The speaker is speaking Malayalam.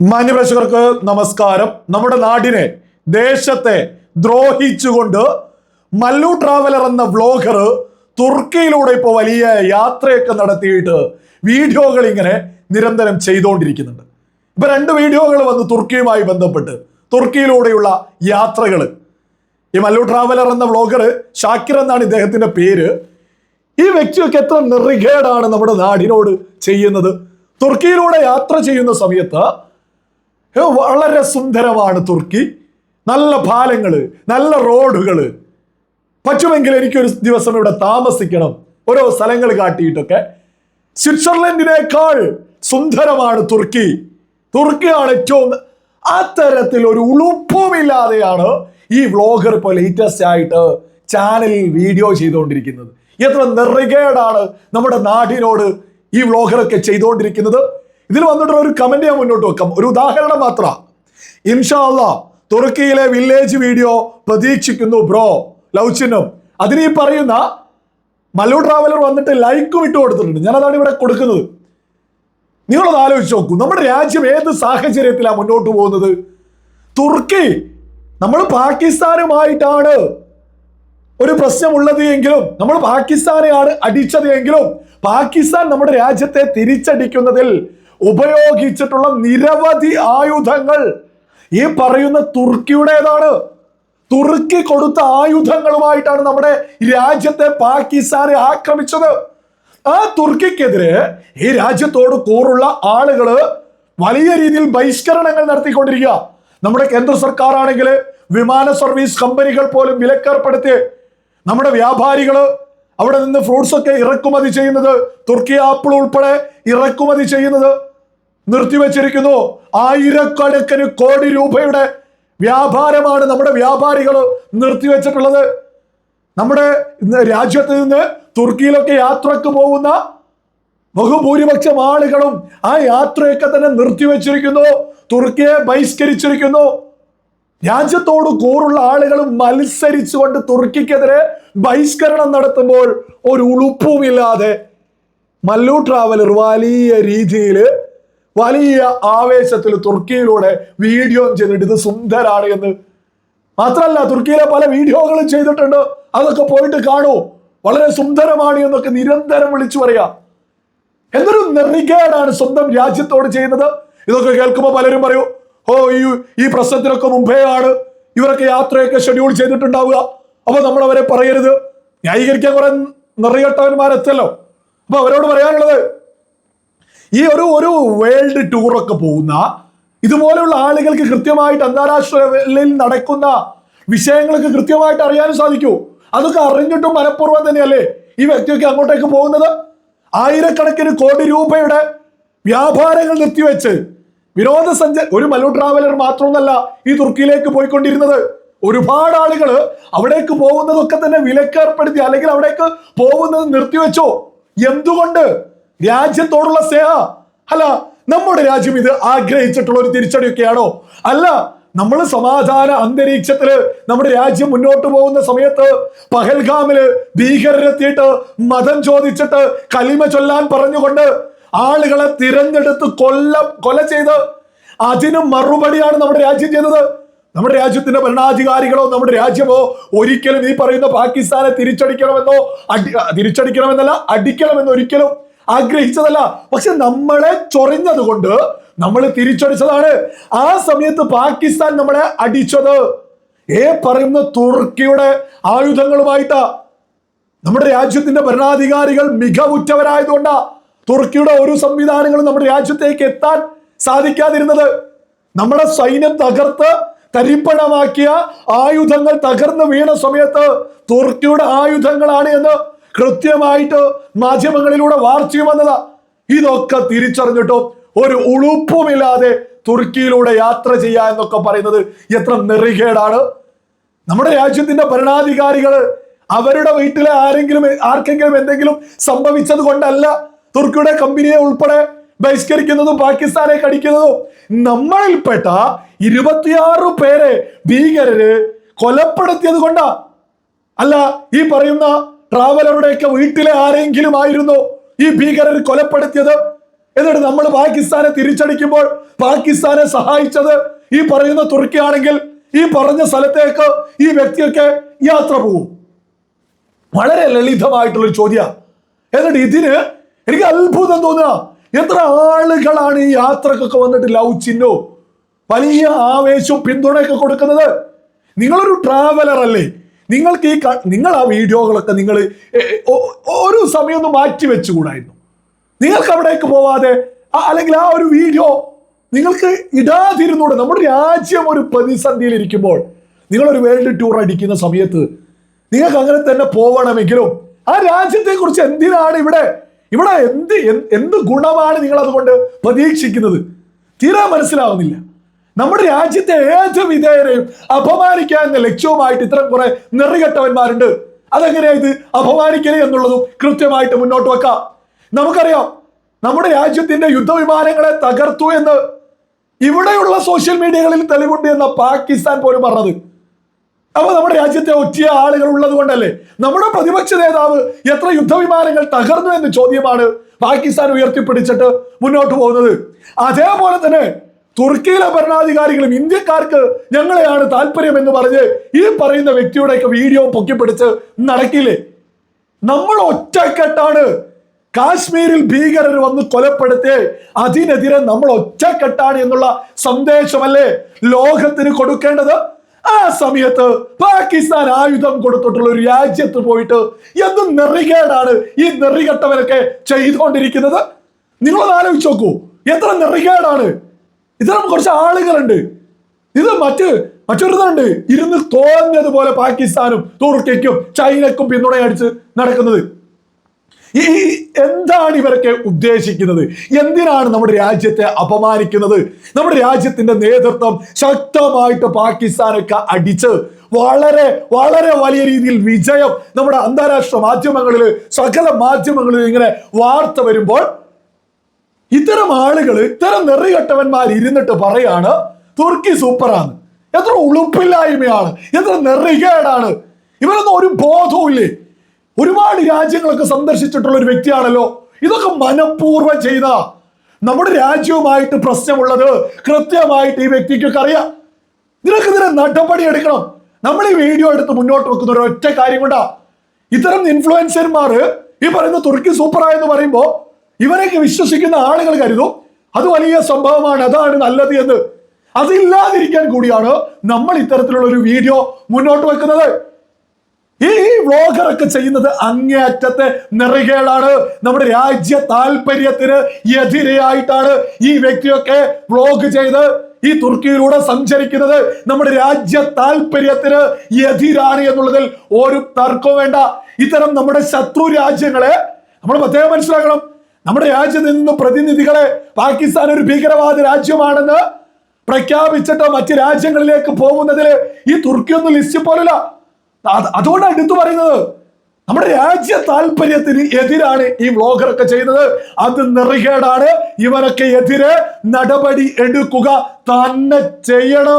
മാന്യപ്രേക്ഷകർക്ക് നമസ്കാരം. നമ്മുടെ നാടിനെ ദേശത്തെ ദ്രോഹിച്ചുകൊണ്ട് മല്ലു ട്രാവലർ എന്ന വ്ലോഗർ തുർക്കിയിലൂടെ ഇപ്പോൾ വലിയ യാത്രയൊക്കെ നടത്തിയിട്ട് വീഡിയോകൾ ഇങ്ങനെ നിരന്തരം ചെയ്തുകൊണ്ടിരിക്കുന്നുണ്ട് ഇപ്പൊ രണ്ട് വീഡിയോകൾ വന്നു തുർക്കിയുമായി ബന്ധപ്പെട്ട്. തുർക്കിയിലൂടെയുള്ള യാത്രകൾ ഈ മല്ലു ട്രാവലർ എന്ന വ്ലോഗർ ഷാക്കിർ എന്നാണ് ഇദ്ദേഹത്തിന്റെ പേര്. ഈ വ്യക്തിയൊക്കെ എത്ര നിറികേടാണ് നമ്മുടെ നാടിനോട് ചെയ്യുന്നത്. തുർക്കിയിലൂടെ യാത്ര ചെയ്യുന്ന സമയത്ത് വളരെ സുന്ദരമാണ് തുർക്കി. നല്ല പാലങ്ങൾ നല്ല റോഡുകൾ പറ്റുമെങ്കിൽ എനിക്കൊരു ദിവസം ഇവിടെ താമസിക്കണം. ഓരോ സ്ഥലങ്ങൾ കാട്ടിയിട്ടൊക്കെ. സ്വിറ്റ്സർലൻഡിനേക്കാൾ സുന്ദരമാണ് തുർക്കി. തുർക്കിയാണ് ഏറ്റവും അത്തരത്തിൽ ഒരു ഉളുപ്പുമില്ലാതെയാണ് ഈ വ്ളോഗർ ഇപ്പോൾ ലേറ്റസ്റ്റ് ആയിട്ട് ചാനലിൽ വീഡിയോ ചെയ്തുകൊണ്ടിരിക്കുന്നത്. എത്ര നെറുകേടാണ് നമ്മുടെ നാടിനോട് ഈ വ്ളോഗറൊക്കെ ചെയ്തുകൊണ്ടിരിക്കുന്നത്. ഇതിൽ വന്നിട്ടുള്ള ഒരു കമന്റ് ഞാൻ മുന്നോട്ട് വെക്കാം. ഒരു ഉദാഹരണം മാത്രം. ഇൻഷാല്ല തുർക്കിയിലെ വില്ലേജ് വീഡിയോ പ്രതീക്ഷിക്കുന്നു ബ്രോ ലൗച്ചിനും അതിന് ഈ പറയുന്ന മല്ലു ട്രാവലർ വന്നിട്ട് ലൈക്കും ഇട്ട് കൊടുത്തിട്ടുണ്ട്. ഞാൻ ഇവിടെ കൊടുക്കുന്നത്. നിങ്ങളത് ആലോചിച്ച് നോക്കൂ. നമ്മുടെ രാജ്യം ഏത് സാഹചര്യത്തിലാണ് മുന്നോട്ട് പോകുന്നത്? തുർക്കി നമ്മൾ പാകിസ്ഥാനുമായിട്ടാണ് ഒരു പ്രശ്നമുള്ളത് എങ്കിലും നമ്മൾ പാകിസ്ഥാനെയാണ് അടിച്ചത് എങ്കിലും പാകിസ്ഥാൻ നമ്മുടെ രാജ്യത്തെ തിരിച്ചടിക്കുന്നതിൽ ഉപയോഗിച്ചിട്ടുള്ള നിരവധി ആയുധങ്ങൾ. ഈ പറയുന്ന തുർക്കിയുടേതാണ്. തുർക്കി കൊടുത്ത ആയുധങ്ങളുമായിട്ടാണ് നമ്മുടെ രാജ്യത്തെ പാകിസ്ഥാനെ ആക്രമിച്ചത്. ആ തുർക്കിക്കെതിരെ ഈ രാജ്യത്തോട് കൂറുള്ള ആളുകൾ വലിയ രീതിയിൽ ബഹിഷ്കരണങ്ങൾ നടത്തിക്കൊണ്ടിരിക്കുക. നമ്മുടെ കേന്ദ്ര സർക്കാർ ആണെങ്കിൽ വിമാന സർവീസ് കമ്പനികൾ പോലും വിലക്കേർപ്പെടുത്തി നമ്മുടെ വ്യാപാരികൾ അവിടെ നിന്ന് ഫ്രൂട്ട്സ് ഒക്കെ ഇറക്കുമതി ചെയ്യുന്നത് തുർക്കി ആപ്പിൾ ഉൾപ്പെടെ ഇറക്കുമതി ചെയ്യുന്നത് നിർത്തിവെച്ചിരിക്കുന്നു. ആയിരക്കണക്കിന് കോടി രൂപയുടെ വ്യാപാരമാണ് നമ്മുടെ വ്യാപാരികൾ നിർത്തിവെച്ചിട്ടുള്ളത്. നമ്മുടെ രാജ്യത്ത് നിന്ന് തുർക്കിയിലൊക്കെ യാത്രയ്ക്ക് പോകുന്ന ബഹുഭൂരിപക്ഷം ആളുകളും ആ യാത്രയൊക്കെ തന്നെ നിർത്തിവെച്ചിരിക്കുന്നു. തുർക്കിയെ ബഹിഷ്കരിച്ചിരിക്കുന്നു. രാജ്യത്തോട് കൂറുള്ള ആളുകളും മത്സരിച്ചുകൊണ്ട് തുർക്കിക്കെതിരെ ബഹിഷ്കരണം നടത്തുമ്പോൾ ഒരു ഉളുപ്പുമില്ലാതെ മല്ലു ട്രാവലർ വലിയ രീതിയിൽ വലിയ ആവേശത്തിൽ തുർക്കിയിലൂടെ വീഡിയോ ചെയ്തിട്ട് ഇത് സുന്ദരാണ് എന്ന്. മാത്രമല്ല തുർക്കിയിലെ പല വീഡിയോകളും ചെയ്തിട്ടുണ്ട്. അതൊക്കെ പോയിട്ട് കാണൂ. വളരെ സുന്ദരമാണ് എന്നൊക്കെ നിരന്തരം വിളിച്ചു പറയാ. എന്തൊരു നെറികേടാണ് സ്വന്തം രാജ്യത്തോട് ചെയ്യുന്നത്. ഇതൊക്കെ കേൾക്കുമ്പോൾ പലരും പറയൂ ഓ ഈ ഈ പ്രശ്നത്തിനൊക്കെ മുമ്പേ ആണ് ഇവരൊക്കെ യാത്രയൊക്കെ ഷെഡ്യൂൾ ചെയ്തിട്ടുണ്ടാവുക. അപ്പൊ നമ്മൾ അവരെ പറയരുത്. ന്യായീകരിക്കാൻ കുറെ നിറയട്ടവന്മാരെത്തല്ലോ അപ്പൊ അവരോട് പറയാനുള്ളത് ഈ ഒരു ഒരു വേൾഡ് ടൂറൊക്കെ പോകുന്ന ഇതുപോലെയുള്ള ആളുകൾക്ക് കൃത്യമായിട്ട് അന്താരാഷ്ട്ര ലെവലിൽ നടക്കുന്ന വിഷയങ്ങളൊക്കെ കൃത്യമായിട്ട് അറിയാനും സാധിക്കൂ. അതൊക്കെ അറിഞ്ഞിട്ടും മനഃപൂർവം തന്നെയല്ലേ ഈ വ്യക്തിയൊക്കെ അങ്ങോട്ടേക്ക് പോകുന്നത്? ആയിരക്കണക്കിന് കോടി രൂപയുടെ വ്യാപാരങ്ങൾ നിർത്തിവെച്ച് വിനോദസഞ്ചാര ഒരു മലു ട്രാവലർ മാത്രമൊന്നല്ല ഈ തുർക്കിയിലേക്ക് പോയിക്കൊണ്ടിരുന്നത്. ഒരുപാട് ആളുകൾ അവിടേക്ക് പോകുന്നതൊക്കെ തന്നെ വിലക്കേർപ്പെടുത്തി അല്ലെങ്കിൽ അവിടേക്ക് പോകുന്നത് നിർത്തിവെച്ചോ. എന്തുകൊണ്ട്? രാജ്യത്തോടുള്ള സ്നേഹ. അല്ല നമ്മുടെ രാജ്യം ഇത് ആഗ്രഹിച്ചിട്ടുള്ള ഒരു തിരിച്ചടിയൊക്കെയാണോ? അല്ല നമ്മൾ സമാധാന അന്തരീക്ഷത്തിൽ നമ്മുടെ രാജ്യം മുന്നോട്ട് പോകുന്ന സമയത്ത് പഹൽഗാമിൽ ഭീകരരെത്തിയിട്ട് മതം ചോദിച്ചിട്ട് കലിമ ചൊല്ലാൻ പറഞ്ഞുകൊണ്ട് ആളുകളെ തിരഞ്ഞെടുത്ത് കൊല്ല കൊല ചെയ്ത് അതിന് മറുപടിയാണ് നമ്മുടെ രാജ്യം ചെയ്തത്. നമ്മുടെ രാജ്യത്തിന്റെ ഭരണാധികാരികളോ നമ്മുടെ രാജ്യമോ ഒരിക്കലും ഈ പറയുന്ന പാകിസ്ഥാനെ തിരിച്ചടിക്കണമെന്നോ അടി തിരിച്ചടിക്കണമെന്നല്ല അടിക്കണമെന്നോ ഒരിക്കലും ആഗ്രഹിച്ചതല്ല. പക്ഷെ നമ്മളെ ചൊറിഞ്ഞത് കൊണ്ട് നമ്മൾ തിരിച്ചടിച്ചതാണ്. ആ സമയത്ത് പാകിസ്ഥാൻ നമ്മളെ അടിച്ചത്. ഏ പറയുന്ന തുർക്കിയുടെ ആയുധങ്ങളുമായിട്ടാ. നമ്മുടെ രാജ്യത്തിന്റെ ഭരണാധികാരികൾ മികവുറ്റവരായതുകൊണ്ടാ തുർക്കിയുടെ ഒരു സംവിധാനങ്ങളും നമ്മുടെ രാജ്യത്തേക്ക് എത്താൻ സാധിക്കാതിരുന്നത്. നമ്മുടെ സൈന്യം തകർത്ത് തരിപ്പണമാക്കിയ ആയുധങ്ങൾ തകർന്നു വീണ സമയത്ത് തുർക്കിയുടെ ആയുധങ്ങളാണ് എന്ന് കൃത്യമായിട്ട് മാധ്യമങ്ങളിലൂടെ വാർച്ച വന്നതാ. ഇതൊക്കെ തിരിച്ചറിഞ്ഞിട്ടും ഒരു ഉളുപ്പുമില്ലാതെ തുർക്കിയിലൂടെ യാത്ര ചെയ്യുക എന്നൊക്കെ പറയുന്നത് എത്ര നെറികേടാണ്. നമ്മുടെ രാജ്യത്തിന്റെ ഭരണാധികാരികൾ അവരുടെ വീട്ടിലെ ആരെങ്കിലും ആർക്കെങ്കിലും എന്തെങ്കിലും സംഭവിച്ചത് കൊണ്ടല്ല തുർക്കിയുടെ കമ്പനിയെ ഉൾപ്പെടെ ബഹിഷ്കരിക്കുന്നതും പാകിസ്ഥാനെ കടിക്കുന്നതും. നമ്മളിൽപ്പെട്ട ഇരുപത്തിയാറ് പേരെ ഭീകരര് കൊലപ്പെടുത്തിയത് കൊണ്ടാ. അല്ല ഈ പറയുന്ന ട്രാവലറുടെയൊക്കെ വീട്ടിലെ ആരെങ്കിലും ആയിരുന്നു ഈ ഭീകരർ കൊലപ്പെടുത്തിയത്? എന്നിട്ട് നമ്മൾ പാകിസ്ഥാനെ തിരിച്ചടിക്കുമ്പോൾ പാകിസ്ഥാനെ സഹായിച്ചത് ഈ പറയുന്ന തുർക്കി ആണെങ്കിൽ ഈ പറഞ്ഞ സ്ഥലത്തേക്ക് ഈ വ്യക്തിയൊക്കെ യാത്ര പോകും. വളരെ ലളിതമായിട്ടുള്ളൊരു ചോദ്യ. എന്നിട്ട് ഇതിന് എനിക്ക് അത്ഭുതം തോന്നുക. എത്ര ആളുകളാണ് ഈ യാത്രക്കൊക്കെ വന്നിട്ട് ലവ് ചിഹ്നവും വലിയ ആവേശവും പിന്തുണയൊക്കെ കൊടുക്കുന്നത്? നിങ്ങളൊരു ട്രാവലർ അല്ലേ? നിങ്ങൾക്ക് ഈ നിങ്ങൾ ആ വീഡിയോകളൊക്കെ നിങ്ങൾ ഒരു സമയം ഒന്ന് മാറ്റി വെച്ചുകൂടായിരുന്നു. നിങ്ങൾക്ക് അവിടേക്ക് പോവാതെ അല്ലെങ്കിൽ ആ ഒരു വീഡിയോ നിങ്ങൾക്ക് ഇടാതിരുന്നൂടെ നമ്മുടെ രാജ്യം ഒരു പ്രതിസന്ധിയിൽ ഇരിക്കുമ്പോൾ നിങ്ങളൊരു വേൾഡ് ടൂർ അടിക്കുന്ന സമയത്ത് നിങ്ങൾക്ക് അങ്ങനെ തന്നെ പോവണമെങ്കിലും ആ രാജ്യത്തെ കുറിച്ച് എന്തിനാണ് ഇവിടെ ഇവിടെ എന്ത് എന്ത് ഗുണമാണ് നിങ്ങൾ അതുകൊണ്ട് പ്രതീക്ഷിക്കുന്നത്? തീരെ മനസ്സിലാവുന്നില്ല. നമ്മുടെ രാജ്യത്തെ ഏത് വിധേയരെയും അപമാനിക്കുക എന്ന ലക്ഷ്യവുമായിട്ട് ഇത്തരം കുറെ നിറികെട്ടവന്മാരുണ്ട്. അതെങ്ങനെയാ ഇത് അപമാനിക്കൽ എന്നുള്ളതും കൃത്യമായിട്ട് മുന്നോട്ട് വെക്കാം. നമുക്കറിയാം നമ്മുടെ രാജ്യത്തിന്റെ യുദ്ധവിമാനങ്ങളെ തകർത്തു എന്ന് ഇവിടെയുള്ള സോഷ്യൽ മീഡിയകളിൽ തെളിവുണ്ട് എന്ന പാകിസ്ഥാൻ പോലും പറഞ്ഞത്. അപ്പൊ നമ്മുടെ രാജ്യത്തെ ഒറ്റ ആളുകൾ ഉള്ളത് കൊണ്ടല്ലേ? നമ്മുടെ പ്രതിപക്ഷ നേതാവ് എത്ര യുദ്ധവിമാനങ്ങൾ തകർന്നു എന്ന ചോദ്യമാണ് പാകിസ്ഥാൻ ഉയർത്തിപ്പിടിച്ചിട്ട് മുന്നോട്ട് പോകുന്നത്. അതേപോലെ തന്നെ തുർക്കിയിലെ ഭരണാധികാരികളും ഇന്ത്യക്കാർക്ക് ഞങ്ങളെയാണ് താല്പര്യം എന്ന് പറഞ്ഞ് ഈ പറയുന്ന വ്യക്തിയുടെ വ്യക്തിയുടെയൊക്കെ വീഡിയോ പൊക്കിപ്പിടിച്ച് നടക്കില്ലേ? നമ്മൾ ഒറ്റക്കെട്ടാണ്. കാശ്മീരിൽ ഭീകരർ വന്ന് കൊലപ്പെടുത്തി അതിനെതിരെ നമ്മൾ ഒറ്റക്കെട്ടാണ് എന്നുള്ള സന്ദേശമല്ലേ ലോകത്തിന് കൊടുക്കേണ്ടത്? ആ സമയത്ത് പാകിസ്ഥാൻ ആയുധം കൊടുത്തിട്ടുള്ള ഒരു രാജ്യത്ത് പോയിട്ട് എന്ത് നെറികേടാണ് ഈ നെറികെട്ടവരൊക്കെ ചെയ്തുകൊണ്ടിരിക്കുന്നത്? നിങ്ങളൊന്ന് ആലോചിച്ച് നോക്കൂ. എത്ര നെറികേടാണ്? ഇത്തരം കുറച്ച് ആളുകളുണ്ട്. ഇത് മറ്റ് മറ്റൊരുതുണ്ട് ഇരുന്ന് തോന്നിയതുപോലെ പാകിസ്ഥാനും തുർക്കിക്കും ചൈനക്കും പിന്തുണയടിച്ച് നടക്കുന്നത്. ഈ എന്താണ് ഇവരൊക്കെ ഉദ്ദേശിക്കുന്നത്? എന്തിനാണ് നമ്മുടെ രാജ്യത്തെ അപമാനിക്കുന്നത്? നമ്മുടെ രാജ്യത്തിന്റെ നേതൃത്വം ശക്തമായിട്ട് പാകിസ്ഥാനൊക്കെ അടിച്ച് വളരെ വളരെ വലിയ രീതിയിൽ വിജയം നമ്മുടെ അന്താരാഷ്ട്ര മാധ്യമങ്ങളിൽ സകല മാധ്യമങ്ങളിൽ ഇങ്ങനെ വാർത്ത വരുമ്പോൾ ഇത്തരം ആളുകൾ ഇത്തരം നെറികെട്ടവന്മാർ ഇരുന്നിട്ട് പറയാണ് തുർക്കി സൂപ്പറാണ്. എത്ര ഉളുപ്പില്ലായ്മയാണ്. എത്ര നെറികേടാണ്. ഇവരൊന്നും ഒരു ബോധവും ഇല്ലേ ഒരുപാട് രാജ്യങ്ങളൊക്കെ സന്ദർശിച്ചിട്ടുള്ള ഒരു വ്യക്തിയാണല്ലോ. ഇതൊക്കെ മനഃപൂർവം ചെയ്ത നമ്മുടെ രാജ്യവുമായിട്ട് പ്രശ്നമുള്ളത് കൃത്യമായിട്ട് ഈ വ്യക്തിക്കൊക്കെ അറിയാം. ഇതിനൊക്കെതിരെ നടപടി എടുക്കണം. നമ്മൾ ഈ വീഡിയോ എടുത്ത് മുന്നോട്ട് വെക്കുന്ന ഒരു ഒറ്റ കാര്യം കൊണ്ടാ. ഇത്തരം ഇൻഫ്ലുവൻസർമാർ ഈ പറയുന്ന തുർക്കി സൂപ്പറായെന്ന് പറയുമ്പോൾ ഇവരെയൊക്കെ വിശ്വസിക്കുന്ന ആളുകൾ കരുതും. അത് വലിയ സംഭവമാണ്. അതാണ് നല്ലത് എന്ന്. അതില്ലാതിരിക്കാൻ കൂടിയാണ് നമ്മൾ ഇത്തരത്തിലുള്ള ഒരു വീഡിയോ മുന്നോട്ട് വെക്കുന്നത്. ഈ വ്ളോഗറൊക്കെ ചെയ്യുന്നത് അങ്ങേയറ്റത്തെ നിറകേടാണ്. നമ്മുടെ രാജ്യ താല്പര്യത്തിന് എതിരെയായിട്ടാണ് ഈ വ്യക്തിയൊക്കെ വ്ളോഗ് ചെയ്ത് ഈ തുർക്കിയിലൂടെ സഞ്ചരിക്കുന്നത്. നമ്മുടെ രാജ്യ താല്പര്യത്തിന് എതിരാണ് എന്നുള്ളതിൽ ഒരു തർക്കവും വേണ്ട. ഇത്തരം നമ്മുടെ ശത്രു രാജ്യങ്ങളെ നമ്മൾ പ്രത്യേകം മനസ്സിലാക്കണം. നമ്മുടെ രാജ്യത്ത് നിന്ന് പ്രതിനിധികളെ പാകിസ്ഥാൻ ഒരു ഭീകരവാദ രാജ്യമാണെന്ന് പ്രഖ്യാപിച്ചിട്ട് മറ്റ് രാജ്യങ്ങളിലേക്ക് പോകുന്നതിൽ ഈ തുർക്കി ഒന്നും ലിസ്റ്റ് പോലല്ല. അത് അതുകൊണ്ടാണ് എടുത്തു പറയുന്നത്. നമ്മുടെ രാജ്യ താല്പര്യത്തിന് എതിരാണ് ഈ വ്ളോഗറൊക്കെ ചെയ്യുന്നത്. അത് നെറികേടാണ്. ഇവരൊക്കെ എതിരെ നടപടി എടുക്കുക തന്നെ ചെയ്യണം.